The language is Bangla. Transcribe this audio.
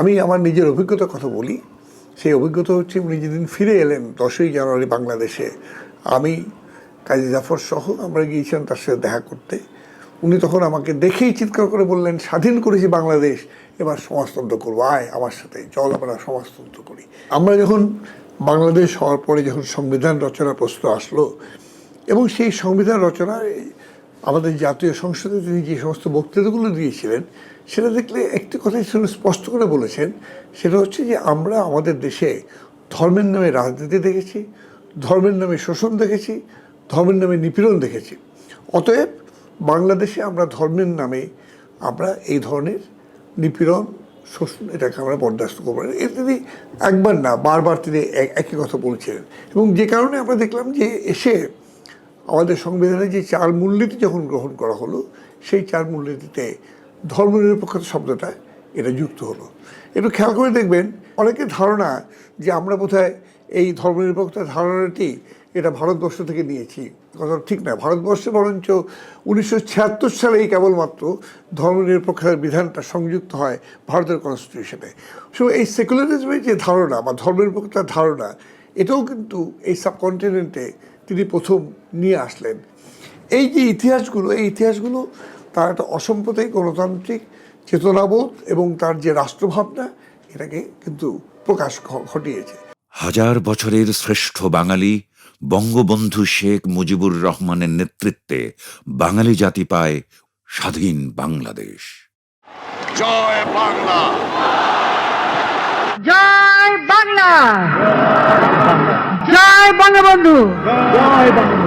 আমি আমার নিজের অভিজ্ঞতার কথা বলি। সেই অভিজ্ঞতা হচ্ছে উনি যেদিন ফিরে এলেন, দশই জানুয়ারি বাংলাদেশে, আমি কাজী জাফর সহ আমরা গিয়েছিলাম তার সাথে দেখা করতে। উনি তখন আমাকে দেখেই চিৎকার করে বললেন, স্বাধীন করেছি বাংলাদেশ, এবার সমাজতন্ত্র করব, আয় আমার সাথে, চল আমরা সমাজতন্ত্র করি। আমরা যখন বাংলাদেশ হওয়ার পরে যখন সংবিধান রচনা প্রশ্ন আসলো, এবং সেই সংবিধান রচনায় আমাদের জাতীয় সংসদে তিনি যে সমস্ত বক্তৃতাগুলো দিয়েছিলেন, সেটা দেখলে একটি কথাই শুনে স্পষ্ট করে বলেছেন, সেটা হচ্ছে যে আমরা আমাদের দেশে ধর্মের নামে রাজনীতি দেখেছি, ধর্মের নামে শোষণ দেখেছি, ধর্মের নামে নিপীড়ন দেখেছি। অতএব বাংলাদেশে আমরা ধর্মের নামে আমরা এই ধরনের নিপীড়ন, শোষণ এটাকে আমরা বরদাস্ত করব না। এ তিনি একবার না, বারবার তিনি এক- একই কথা বলছিলেন। এবং যে কারণে আমরা দেখলাম যে এসে আমাদের সংবিধানে যে চার মূলনীতি যখন গ্রহণ করা হলো, সেই চার মূলনীতিতে ধর্মনিরপেক্ষতা শব্দটা এটা যুক্ত হলো। একটু খেয়াল করে দেখবেন, অনেকে ধারণা যে আমরা বোধহয় এই ধর্মনিরপেক্ষতার ধারণাটি এটা ভারতবর্ষ থেকে নিয়েছি। কথা ঠিক না, ভারতবর্ষে বরঞ্চ উনিশশো ছিয়াত্তর সালেই কেবলমাত্র ধর্মনিরপেক্ষতার বিধানটা সংযুক্ত হয় ভারতের কনস্টিটিউশনে সো এই সেকুলারিজমের যে ধারণা বা ধর্মনিরপেক্ষতার ধারণা, এটাও কিন্তু এই সাবকন্টিনেন্টে তিনি প্রথম নিয়ে আসলেন। এই যে ইতিহাসগুলো এই ইতিহাসগুলো তার একটা অসাম্প্রদায়িক গণতান্ত্রিক চেতনাবোধ এবং তার যে রাষ্ট্রভাবনা এটাকে কিন্তু প্রকাশ ঘটিয়েছে। হাজার বছরের শ্রেষ্ঠ বাঙালি বঙ্গবন্ধু শেখ মুজিবুর রহমানের নেতৃত্বে বাঙালি জাতি পায় স্বাধীন বাংলাদেশ। জয় বাংলা। জয় বাংলা। জয় বঙ্গবন্ধু। জয় বাংলা